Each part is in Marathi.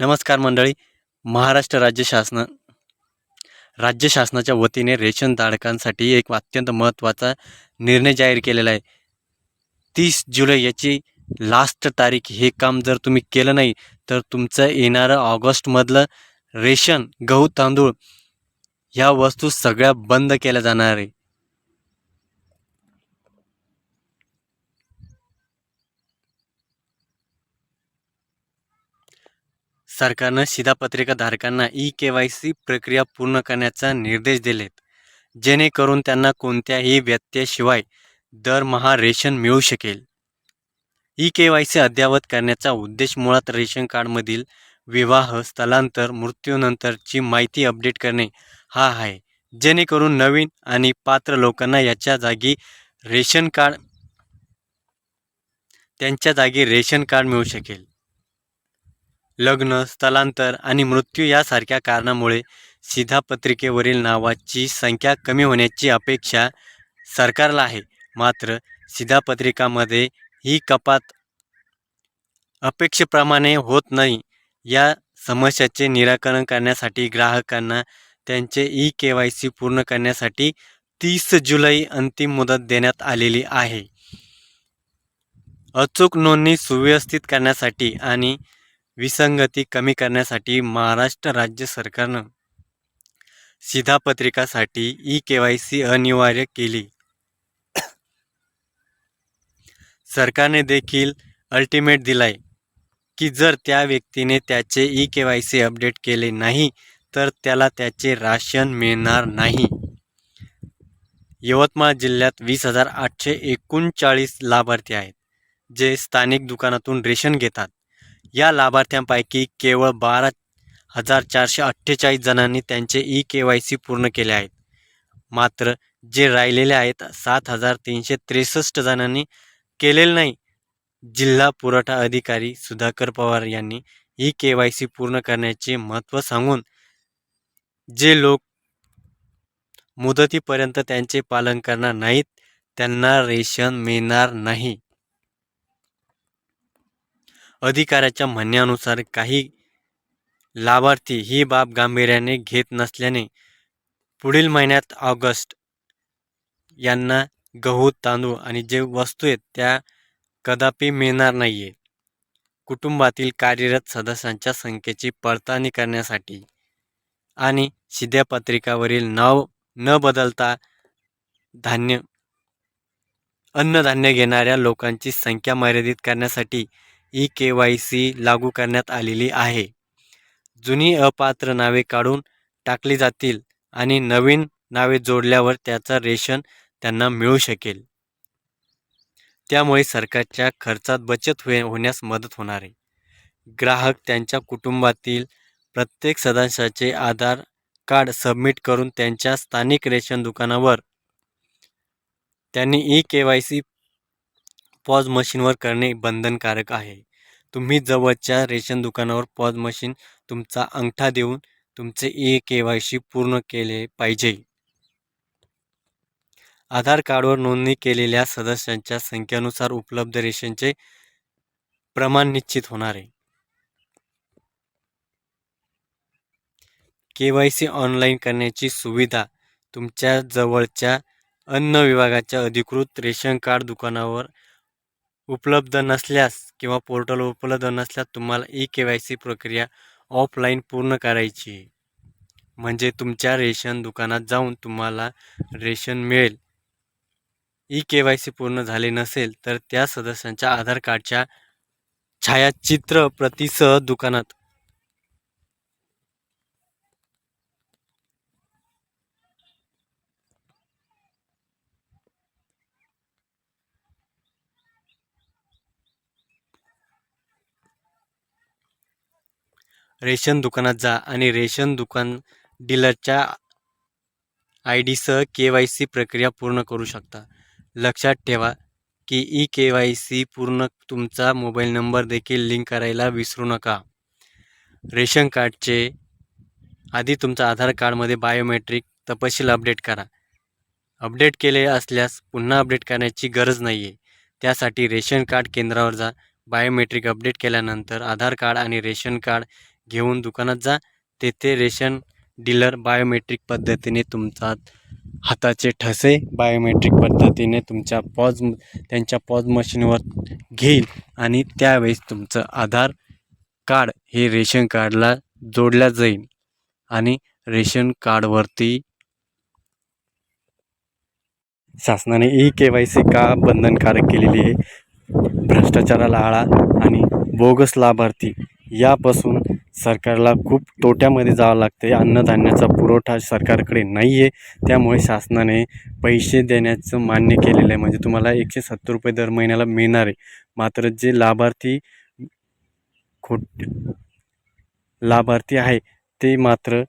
नमस्कार मंडळी. महाराष्ट्र राज्य शासन राज्य शासनाच्या वतीने रेशन धारकांसाठी एक अत्यंत महत्त्वाचा निर्णय जाहीर केलेला आहे. तीस जुलै याची लास्ट तारीख हे काम जर तुम्ही केलं नाही तर तुमचं येणारं ऑगस्टमधलं रेशन गहू तांदूळ ह्या वस्तू सगळ्या बंद केल्या जाणार आहे. सरकारनं शिधापत्रिका धारकांना ई के वाय सी प्रक्रिया पूर्ण करण्याचा निर्देश दिलेत. जेणेकरून त्यांना कोणत्याही व्यत्ययाशिवाय दरमहा रेशन मिळू शकेल. ई के वाय सी अद्ययावत करण्याचा उद्देश मुळात रेशन कार्डमधील विवाह स्थलांतर मृत्यूनंतरची माहिती अपडेट करणे हा आहे. जेणेकरून नवीन आणि पात्र लोकांना याच्या जागी रेशन कार्ड त्यांच्या जागी रेशन कार्ड मिळू शकेल. लग्न स्थलांतर आणि मृत्यू यासारख्या कारणामुळे शिधापत्रिकेवरील नावाची संख्या कमी होण्याची अपेक्षा सरकारला आहे. मात्र शिधापत्रिकामध्ये ही कपात अपेक्षेप्रमाणे होत नाही. या समस्याचे निराकरण करण्यासाठी ग्राहकांना त्यांचे ई के वाय सी पूर्ण करण्यासाठी तीस जुलै अंतिम मुदत देण्यात आलेली आहे. अचूक नोंदणी सुव्यवस्थित करण्यासाठी आणि विसंगती कमी करण्यासाठी महाराष्ट्र राज्य सरकारनं शिधापत्रिकासाठी ई के वाय सी अनिवार्य केली. सरकारने देखील अल्टिमेट दिलाय की जर त्या व्यक्तीने त्याचे E K Y C update केले नाही तर त्याला त्याचे राशन मिळणार नाही. यवतमाळ जिल्ह्यात वीस हजार आठशे एकोणचाळीस लाभार्थी आहेत जे स्थानिक दुकानातून रेशन घेतात. या लाभार्थ्यांपैकी केवळ बारा हजार चारशे अठ्ठेचाळीस जणांनी त्यांचे ई के वाय सी पूर्ण केले आहेत. मात्र जे राहिलेले आहेत सात हजार तीनशे त्रेसष्ट जणांनी केलेले नाही. जिल्हा पुरवठा अधिकारी सुधाकर पवार यांनी ई के वाय सी पूर्ण करण्याचे महत्त्व सांगून जे लोक मुदतीपर्यंत त्यांचे पालन करणार नाहीत त्यांना रेशन मिळणार नाही. अधिकाऱ्याच्या म्हणण्यानुसार काही लाभार्थी ही बाब गांभीर्याने घेत नसल्याने पुढील महिन्यात ऑगस्ट यांना गहू तांदूळ आणि जे वस्तू आहेत त्या कदापि मिळणार नाही आहे कुटुंबातील कार्यरत सदस्यांच्या संख्येची पडताळणी करण्यासाठी आणि शिध्यापत्रिकावरील नाव न बदलता धान्य अन्नधान्य घेणाऱ्या लोकांची संख्या मर्यादित करण्यासाठी ई के वाय सी लागू करण्यात आलेली आहे. जुनी अपात्र नावे काढून टाकली जातील आणि नवीन नावे जोडल्यावर त्याचा रेशन त्यांना मिळू शकेल. त्यामुळे सरकारच्या खर्चात बचत होय होण्यास मदत होणार आहे. ग्राहक त्यांच्या कुटुंबातील प्रत्येक सदस्याचे आधार कार्ड सबमिट करून त्यांच्या स्थानिक रेशन दुकानावर त्यांनी E K Y C POS मशीनवर करणे बंधनकारक आहे. तुम्ही जवळच्या रेशन दुकानावर पॉज मशीन तुमचा अंगठा देऊन तुमचे ई के वाय सी पूर्ण केले पाहिजे. आधार कार्डवर नोंदणी केलेल्या सदस्यांच्या संख्येनुसार उपलब्ध रेशनचे प्रमाण निश्चित होणार आहे. के वाय सी ऑनलाईन करण्याची सुविधा तुमच्या जवळच्या अन्न विभागाच्या अधिकृत रेशन कार्ड दुकानावर उपलब्ध नसल्यास किंवा पोर्टल उपलब्ध नसल्यास तुम्हाला ई के वाय सी प्रक्रिया ऑफलाईन पूर्ण करायची. म्हणजे तुमच्या रेशन दुकानात जाऊन तुम्हाला रेशन मिळेल. ई के वाय सी पूर्ण झाले नसेल तर त्या सदस्यांच्या आधार कार्डच्या छायाचित्र प्रतिसह दुकानात रेशन दुकानात जा आणि रेशन दुकान डीलरच्या आय डीसह के वाय सी प्रक्रिया पूर्ण करू शकता. लक्षात ठेवा की ई के वाय सी पूर्ण तुमचा मोबाईल नंबर देखील लिंक करायला विसरू नका. रेशन कार्डचे आधी तुमचा आधार कार्डमध्ये बायोमेट्रिक तपशील अपडेट करा. अपडेट केले असल्यास पुन्हा अपडेट करण्याची गरज नाही आहे त्यासाठी रेशन कार्ड केंद्रावर जा. बायोमेट्रिक अपडेट केल्यानंतर आधार कार्ड आणि रेशन कार्ड घेऊन दुकानात जा. तेथे रेशन डीलर बायोमेट्रिक पद्धतीने तुमचा हाताचे ठसे बायोमेट्रिक पद्धतीने तुमच्या पॉज त्यांच्या पॉज मशीनवर घेईल आणि त्यावेळेस तुमचं आधार कार्ड हे रेशन कार्डला जोडल्या जाईल आणि रेशन कार्डवरती शासनाने ई के वाय सी का बंधनकारक केलेली आहे? भ्रष्टाचाराला आळा आणि बोगस लाभार्थी यापासून सरकारला खूप तोट्यामध्ये जावं लागते. अन्नधान्याचा पुरवठा सरकारकडे नाही आहे त्यामुळे शासनाने पैसे देण्याचं मान्य केलेलं आहे. म्हणजे तुम्हाला एकशे सत्तर रुपये दर महिन्याला मिळणार आहे. मात्र जे लाभार्थी खोट लाभार्थी आहे ते मात्र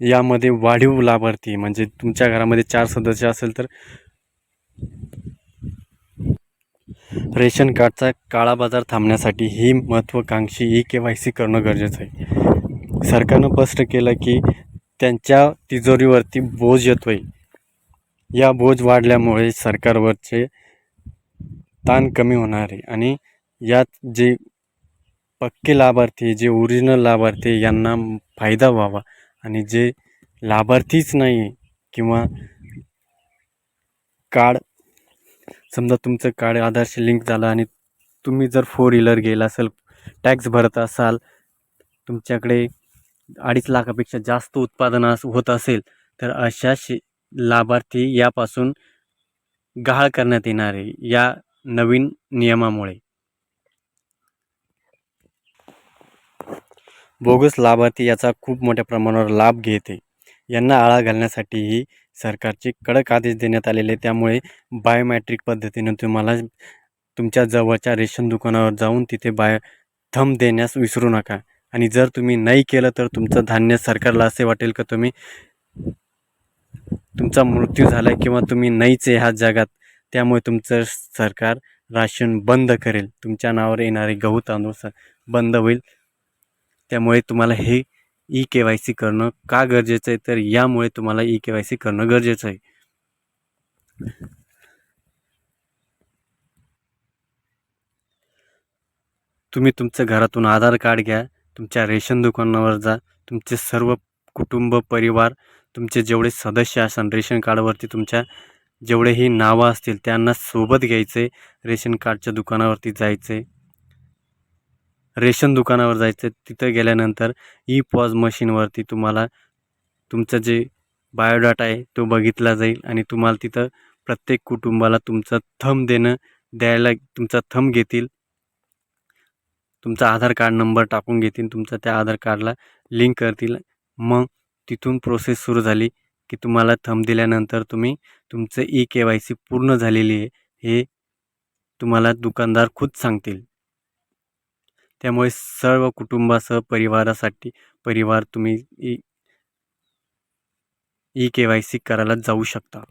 यामध्ये वाढीव लाभार्थी म्हणजे तुमच्या घरामध्ये चार सदस्य असेल तर रेशन कार्डचा काळा बाजार थांबण्यासाठी ही महत्त्वाकांक्षी ई के वाय सी करणं गरजेचं आहे. सरकारनं स्पष्ट केलं की त्यांच्या तिजोरीवरती बोज येतो आहे या बोज वाढल्यामुळे सरकारवरचे ताण कमी होणार आहे आणि यात जे पक्के लाभार्थी जे ओरिजिनल लाभार्थी यांना फायदा व्हावा आणि जे लाभार्थीच नाही किंवा कार्ड समजा तुमचं कार्ड आधारशी लिंक झालं आणि तुम्ही जर फोर व्हीलर गेला असेल टॅक्स भरत असाल तुमच्याकडे अडीच लाखापेक्षा जास्त उत्पादन होत असेल तर अशा शे लाभार्थी यापासून गहाळ करण्यात येणार आहे या नवीन नियमामुळे. बोगस लाभार्थी याचा खूप मोठ्या प्रमाणावर लाभ घेते. यांना आळा घालण्यासाठीही सरकारचे कडक आदेश देण्यात आलेले त्यामुळे बायोमॅट्रिक पद्धतीनं तुम्हाला तुमच्या जवळच्या रेशन दुकानावर जाऊन तिथे बाय थंब देण्यास विसरू नका. आणि जर तुम्ही नाही केलं तर तुमचं धान्य सरकारला असे वाटेल का तुम्ही? तुमचा मृत्यू झाला किंवा तुम्ही नाहीच आहे ह्या जगात त्यामुळे तुमचं सरकार राशन बंद करेल. तुमच्या नावावर येणारे गहू तांदूळ स बंद होईल. त्यामुळे तुम्हाला हे ई के वाय सी करणं का गरजेचं आहे? तर यामुळे तुम्हाला ई के वाय सी करणं गरजेचं आहे. तुम्ही तुमचं घरातून आधार कार्ड घ्या तुमच्या रेशन दुकानावर जा तुमचे सर्व कुटुंब परिवार तुमचे जेवढे सदस्य असाल रेशन कार्डवरती तुमच्या जेवढेही नावं असतील त्यांना सोबत घ्यायचे रेशन कार्डच्या दुकानावरती जायचे. रेशन दुकानावर जायचं तिथं गेल्यानंतर ई पॉज मशीनवरती तुम्हाला तुमचं जे बायोडाटा आहे तो बघितला जाईल आणि तुम्हाला तिथं प्रत्येक कुटुंबाला तुमचं थम देणं द्यायला तुमचा थम घेतील. तुमचा आधार कार्ड नंबर टाकून घेतील तुमचं त्या आधार कार्डला लिंक करतील. मग तिथून प्रोसेस सुरू झाली की तुम्हाला थम दिल्यानंतर तुम्ही तुमचं ई के वाय सी पूर्ण झालेली आहे हे तुम्हाला दुकानदार खुद सांगतील. त्यामुळे सर्व कुटुंबासह परिवारासाठी परिवार तुम्ही E E K Y C करायला जाऊ शकता.